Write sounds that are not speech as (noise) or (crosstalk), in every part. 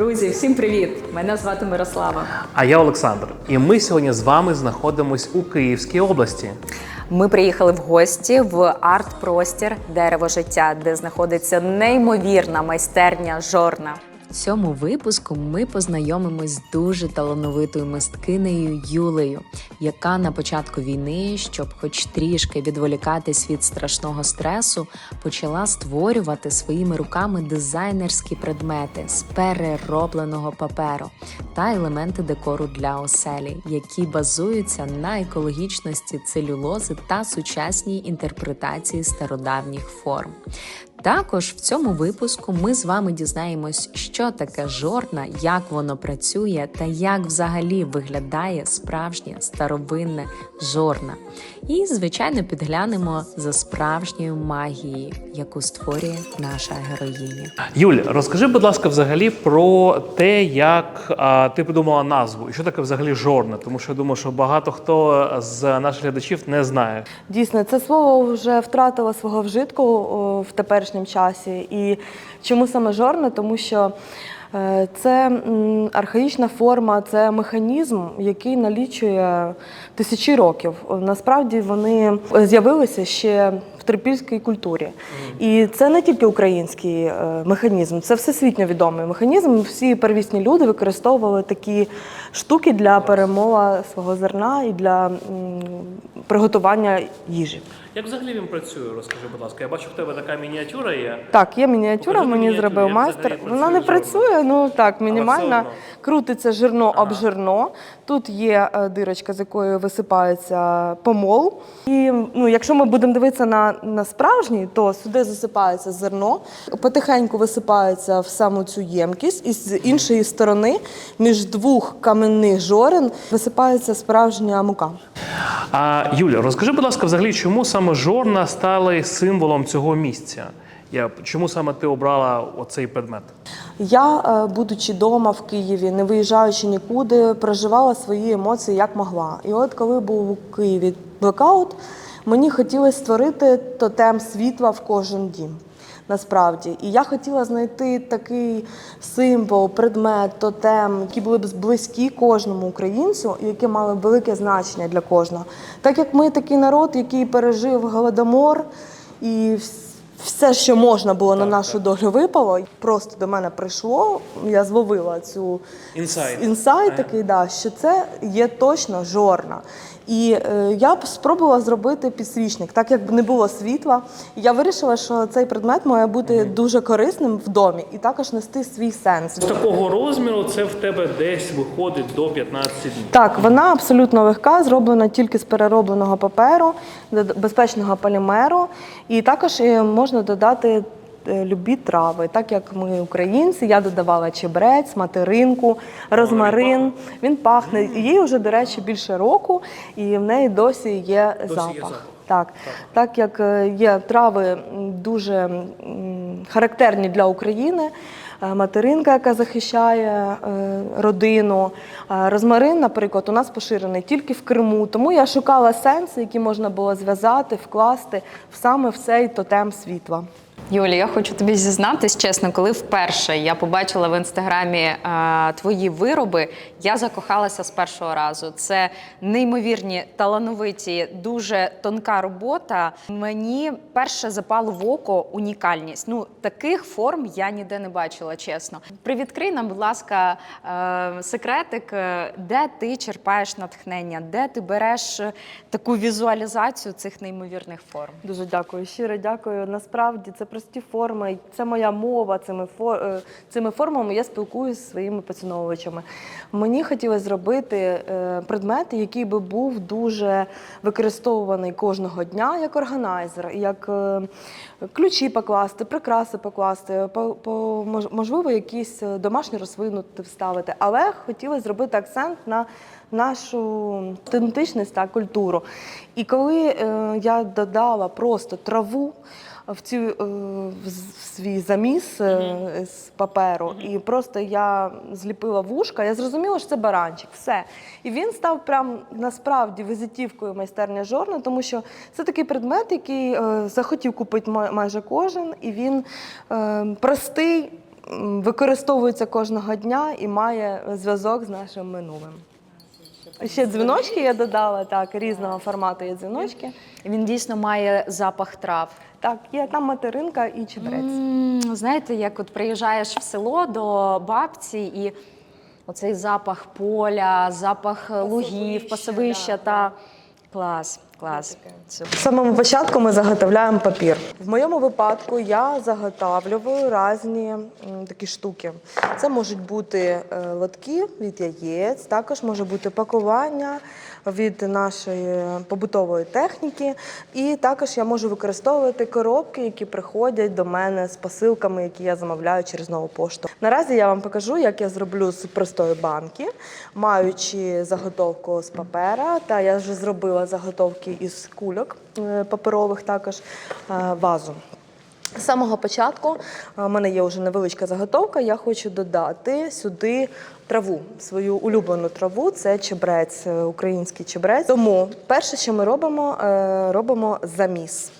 Друзі, всім привіт! Мене звати Мирослава. А я Олександр, і ми сьогодні з вами знаходимось у Київській області. Ми приїхали в гості в арт-простір Дерево життя, де знаходиться неймовірна майстерня жорна. Цьому випуску ми познайомимось з дуже талановитою мисткинею Юлею, яка на початку війни, щоб хоч трішки відволікатись від страшного стресу, почала створювати своїми руками дизайнерські предмети з переробленого паперу та елементи декору для оселі, які базуються на екологічності целюлози та сучасній інтерпретації стародавніх форм. Також в цьому випуску ми з вами дізнаємось, що таке жорна, як воно працює та як взагалі виглядає справжнє старовинне жорна. І, звичайно, підглянемо за справжньою магією, яку створює наша героїня. Юль, розкажи, будь ласка, взагалі про те, як а, ти придумала назву і що таке взагалі жорна, тому що я думаю, що багато хто з наших глядачів не знає. Дійсно, це слово вже втратило свого вжитку о, в теперішньому часі. І чому саме жорна? Тому що це архаїчна форма, це механізм, який налічує тисячі років. Насправді вони з'явилися ще в трипільській культурі. І це не тільки український е, механізм, це всесвітньо відомий механізм. Всі первісні люди використовували такі штуки для перемола свого зерна і для приготування їжі. Як взагалі він працює? Розкажи, будь ласка. Я бачу, в тебе така мініатюра є. Так, є мініатюра, Покажи мені мініатюру, зробив як майстер. взагалі Вона не працює працює, ну так, мінімальна. одно. Крутиться жирно об жирно. Тут є е, дирочка, з якої висипається помол. І ну, якщо ми будемо дивитися на, на справжній, то сюди засипається зерно, потихеньку висипається в саму цю ємкість, і з іншої сторони, між двох каменних жорен, висипається справжня мука. А Юля, розкажи, будь ласка, взагалі, чому саме жорна стала символом цього місця? Я, чому саме ти обрала оцей предмет? Я, е, будучи вдома в Києві, не виїжджаючи нікуди, проживала свої емоції як могла. І от коли був у Києві блекаут, мені хотілося створити тотем світла в кожен дім. Насправді, і я хотіла знайти такий символ, предмет, тотем, які були б близькі кожному українцю, і які мали б велике значення для кожного. Так як ми такий народ, який пережив голодомор і все, що можна було на нашу долю випало, просто до мене прийшло. Я зловила цю Інсайт. інсайт такий, да, що це є точно жорна. І е, я б спробувала зробити підсвічник, так як не було світла. Я вирішила, що цей предмет має бути дуже корисним в домі і також нести свій сенс. З такого розміру це в тебе десь виходить до 15 днів. Так, вона абсолютно легка, зроблена тільки з переробленого паперу, безпечного полімеру. І також е, можна додати любі трави. Так як ми українці, я додавала чебрець, материнку, розмарин. Він пахне. Їй вже, до речі, більше року, і в неї досі є запах. Так, так як е, є трави дуже характерні для України. е, Материнка, яка захищає е, родину. Е, Розмарин, наприклад, у нас поширений тільки в Криму. Тому я шукала сенси, які можна було зв'язати, вкласти в саме в цей тотем світла. Юлі, я хочу тобі зізнатись чесно, коли вперше я побачила в інстаграмі е, твої вироби, я закохалася з першого разу. Це неймовірні, талановиті, дуже тонка робота. Мені перше запало в око унікальність. Ну таких форм я ніде не бачила, чесно. Привідкрий нам, будь ласка, е, секретик, е, де ти черпаєш натхнення, де ти береш таку візуалізацію цих неймовірних форм. Дуже дякую, щиро дякую. Насправді це прості форми, це моя мова. Цими е, цими формами я спілкуюся зі своїми поціновувачами. Мені хотілося зробити е, предмет, який би був дуже використовуваний кожного дня як органайзер, як е, ключі покласти, прикраси покласти, по, можливо, якісь домашні рослину вставити. Але хотілося зробити акцент на нашу автентичність та культуру. І коли я додала просто траву в, цю, е, в свій заміс е, з паперу, і просто я зліпила вушка, я зрозуміла, що це баранчик. Все. І він став прям насправді візитівкою майстерня жорна, тому що це такий предмет, який е, захотів купити май- майже кожен, і він е, простий. використовується кожного дня і має зв'язок з нашим минулим. Ще дзвіночки я додала, так, різного формату є дзвіночки. Він дійсно має запах трав. Так, є там материнка і чебрець. М, Знаєте, як от приїжджаєш в село до бабці і оцей запах поля, запах лугів, пасовища та клас, клас. В самому початку ми заготовляємо папір. В моєму випадку я заготавлюю різні такі штуки. Це можуть бути е, лотки від яєць, також може бути пакування від нашої побутової техніки. І також я можу використовувати коробки, які приходять до мене з посилками, які я замовляю через нову пошту. Наразі я вам покажу, як я зроблю з простої банки, маючи заготовку з папера. Та я вже зробила заготовки із кульок е, паперових, також е, вазу. З самого початку е, в мене є вже невеличка заготовка. Я хочу додати сюди траву, свою улюблену траву. Це чебрець, український чебрець. Тому перше, що ми робимо, робимо заміс.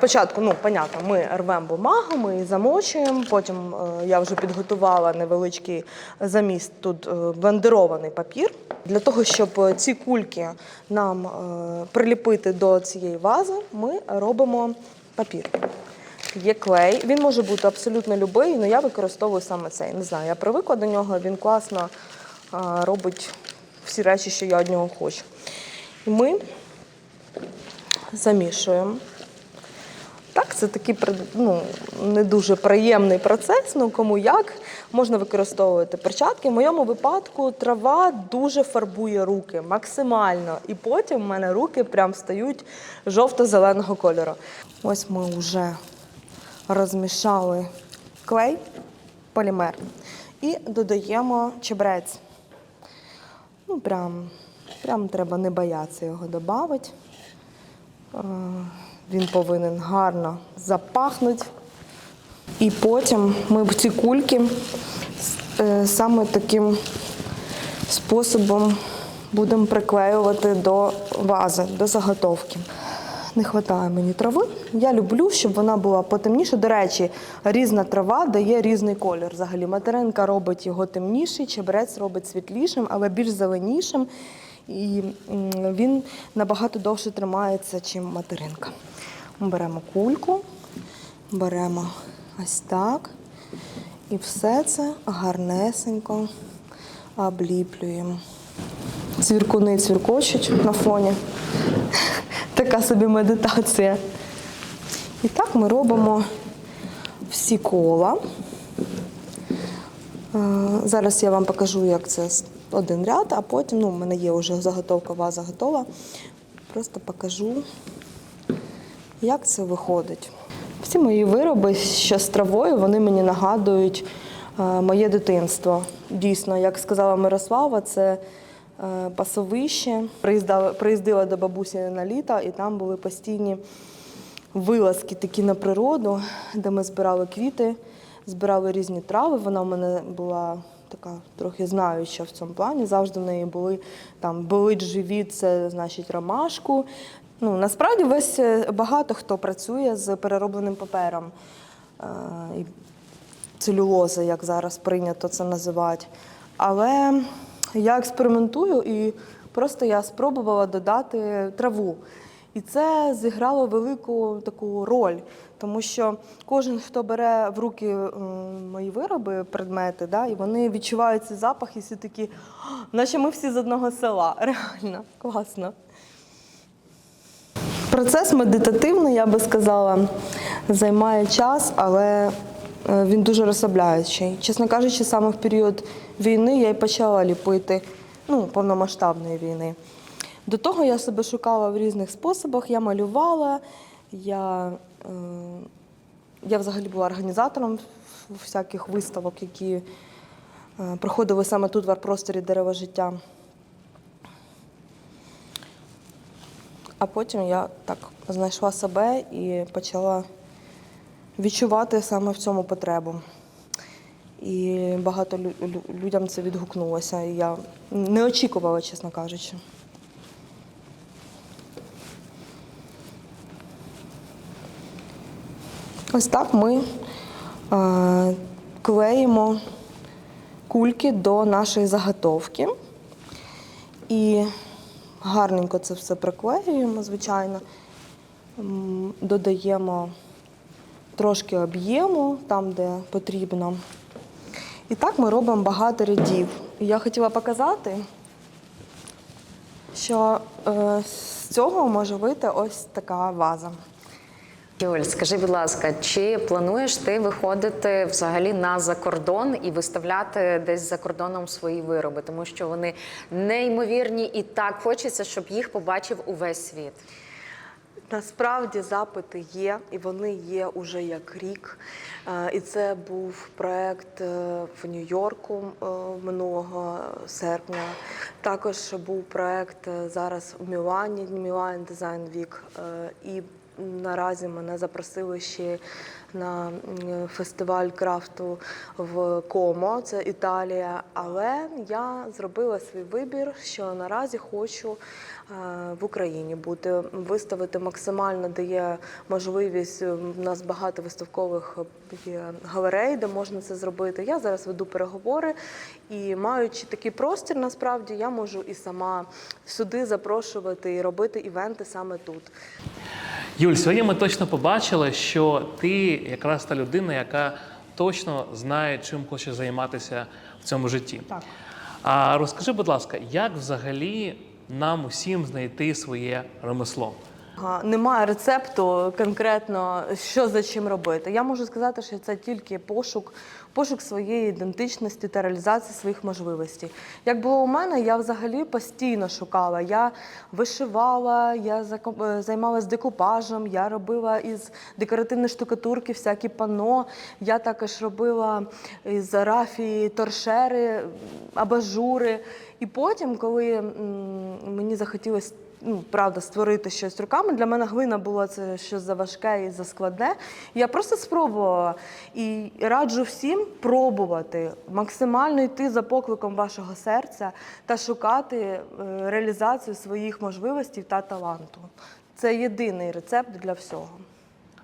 Спочатку, ну, понятно, ми рвемо бумагу, ми її замочуємо. Потім е, я вже підготувала невеличкий заміс, тут е, блендерований папір. Для того, щоб ці кульки нам е, приліпити до цієї вази, ми робимо папір. Є клей. Він може бути абсолютно любий, але я використовую саме цей. Не знаю, я привикла до нього, він класно е, робить всі речі, що я від нього хочу. І ми замішуємо. Так, це такий ну, не дуже приємний процес, ну кому як. Можна використовувати перчатки. В моєму випадку трава дуже фарбує руки максимально. І потім в мене руки прям стають жовто-зеленого кольору. Ось ми вже розмішали клей, полімер і додаємо чебрець. Ну, прям, прям треба не боятися його додати. Він повинен гарно запахнути. І потім ми ці кульки е, саме таким способом будемо приклеювати до вази, до заготовки. Не вистачає мені трави. Я люблю, щоб вона була потемніша. До речі, різна трава дає різний колір. Взагалі, материнка робить його темніший, чебрець робить світлішим, але більш зеленішим. І він набагато довше тримається, ніж материнка. Беремо кульку, беремо ось так. І все це гарнесенько обліплюємо. Цвіркуни цвіркочуть на фоні. Така собі медитація. І так ми робимо всі кола. Е, Зараз я вам покажу, як це один ряд, а потім ну, в мене є вже заготовка, ваза готова. Просто покажу, як це виходить. Всі мої вироби, що з травою, вони мені нагадують е, моє дитинство. Дійсно, як сказала Мирослава, це е, пасовище. Приїздила, приїздила до бабусі на літо, і там були постійні вилазки такі на природу, де ми збирали квіти, збирали різні трави. Вона в мене була така трохи знаюча в цьому плані. Завжди в неї були там болить живіт, це значить ромашку. Ну, насправді весь е, багато хто працює з переробленим папером. Е, целюлоза, як зараз прийнято це називати. Але я експериментую і просто я спробувала додати траву. І це зіграло велику таку роль, тому що кожен, хто бере в руки мої вироби, предмети, да, і вони відчувають цей запах, і всі такі, наче ми всі з одного села. (laughs) Реально, класно. Процес медитативний, я би сказала, займає час, але е, він дуже розслабляючий. Чесно кажучи, саме в період війни я й почала ліпити ну, повномасштабної війни. До того я себе шукала в різних способах, я малювала, я, е, я взагалі була організатором всяких виставок, які е, проходили саме тут в арт-просторі дерево життя. А потім я так знайшла себе і почала відчувати саме в цьому потребу. І багато лю- лю- людям це відгукнулося. І я не очікувала, чесно кажучи. Ось так ми е, клеїмо кульки до нашої заготовки. І гарненько це все приклеюємо, звичайно. Додаємо трошки об'єму там, де потрібно. І так ми робимо багато рядів. Я хотіла показати, що е, з цього може вийти ось така ваза. Юль, скажи, будь ласка, чи плануєш ти виходити взагалі на закордон і виставляти десь за кордоном свої вироби, тому що вони неймовірні і так хочеться, щоб їх побачив увесь світ. Насправді запити є, і вони є уже як рік. Е, І це був проект е, в Нью-Йорку е, минулого серпня. Також був проект зараз у Мілані, Мілан Дизайн Вік. І наразі мене запросили ще на фестиваль крафту в Комо, це Італія. Але я зробила свій вибір, що наразі хочу е, в Україні бути, виставити максимально, де є можливість. У нас багато виставкових галерей, де можна це зробити. Я зараз веду переговори і маючи такий простір, насправді я можу і сама сюди запрошувати і робити івенти саме тут. Юль, сьогодні ми точно побачили, що ти якраз та людина, яка точно знає, чим хоче займатися в цьому житті. Так. А розкажи, будь ласка, як взагалі нам усім знайти своє ремесло? Немає рецепту конкретно, що за чим робити. Я можу сказати, що це тільки пошук, пошук своєї ідентичності та реалізації своїх можливостей. Як було у мене, я взагалі постійно шукала. Я вишивала, я е, займалася декупажем, я робила із декоративної штукатурки всякі пано. Я також робила із рафії торшери, абажури. І потім, коли мені захотілося ну, правда, створити щось руками. Для мене глина була це щось заважке і заскладне. Я просто спробувала і раджу всім пробувати максимально йти за покликом вашого серця та шукати е, реалізацію своїх можливостей та таланту. Це єдиний рецепт для всього.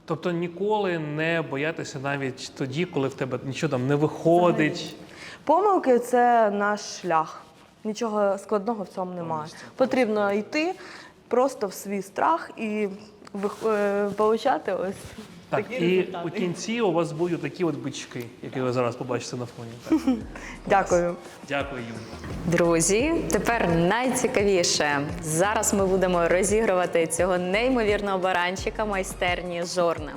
Тобто ніколи не боятися навіть тоді, коли в тебе нічого там не виходить. Помилки це наш шлях. Нічого складного в цьому немає. Потрібно йти просто в свій страх і е, получати ось Так, такі і результати. у кінці у вас будуть такі от бички, які ви зараз побачите на фоні. (laughs) Так. Дякую. Дякую, Друзі, тепер найцікавіше. Зараз ми будемо розігрувати цього неймовірного баранчика майстерні жорна.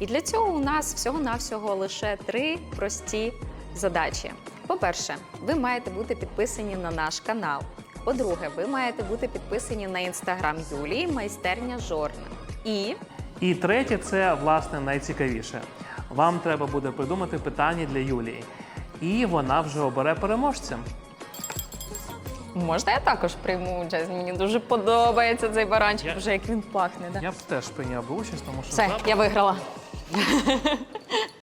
І для цього у нас всього-навсього лише три прості задачі. По-перше, ви маєте бути підписані на наш канал. По-друге, ви маєте бути підписані на інстаграм Юлії майстерня жорна. І І третє, це власне найцікавіше. Вам треба буде придумати питання для Юлії, і вона вже обере переможця. можна я також прийму участь? Мені дуже подобається цей баранчик. Я- Вже як він пахне. Да? Я б теж прийняв би участь, тому що Все, я виграла.